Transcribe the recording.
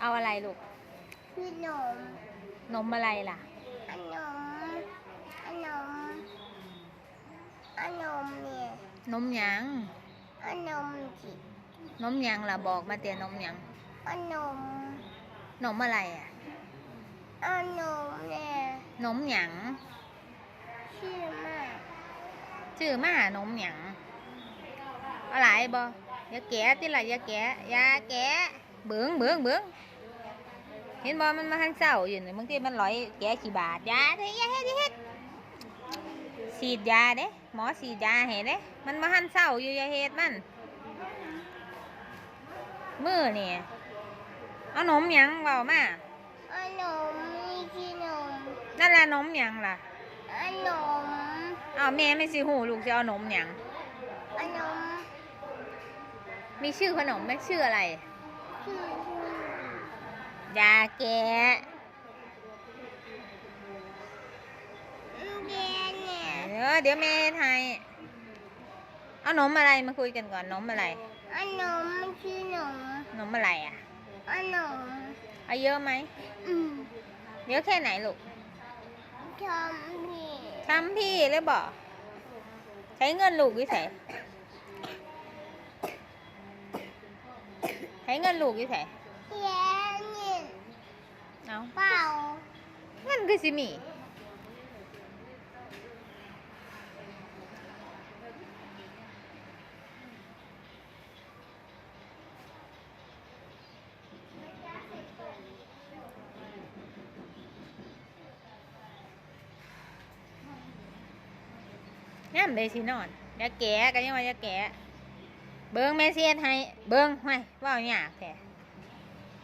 เอาอะไรลูกคือหนมนมอะไรล่ะ ขนมขนมขนมเนี่ยนมหยังขนมจินมหยังล่ะบอกมาเตียนมหยังขนมนมอะไรอะขนมเนี่ยนมหยังชื่อมากชื่อมานมหยังอะไรบ่อย่าแกะติล่ะอย่าแกะอย่าแกะเบื้องเบื้องเบื้อง เห็นบ่มันมาหันเศร้าอยู่นี่บางทีมันลอยแกะกี่บาทอยาเด้อย่าเฮ็ดอย่าเฮ็ดฉีดยาเด้หมอฉีดยาให้เด้ มันมาหันเศร้าอยู่อย่าเฮ็ดมันมือนี่เอานมหยังเบามาขนมนี่คือนมนั่นแหละนมหยังล่ะขนมเอาแม่ไม่สิหูลูกจะเอานมหยังขนมมีชื่อขนมไหมชื่ออะไรชื่อชื่อ ยาแกะเรียนเนี่ยเดี๋ยวเดี๋ยวแม่ไทยเอานมอะไรมาคุยกันก่อนนมอะไรขนมมันคือหนมนมอะไรอะขนมเอาเยอะไหมอืมเยอะแค่ไหนลูกทำผิดทำพี่เลยบอกใช้เงินลูกวิสัยใช้เงินลูกวิสัยเรียนเนี่ย เอาเปล่าเงินคือสิมีย่ำเลยสินอนอย่าแกะกันยังว่าอย่าแกะเบิ้งแม่เสียดให้เบิ้งห้วยเว่าหยากแท้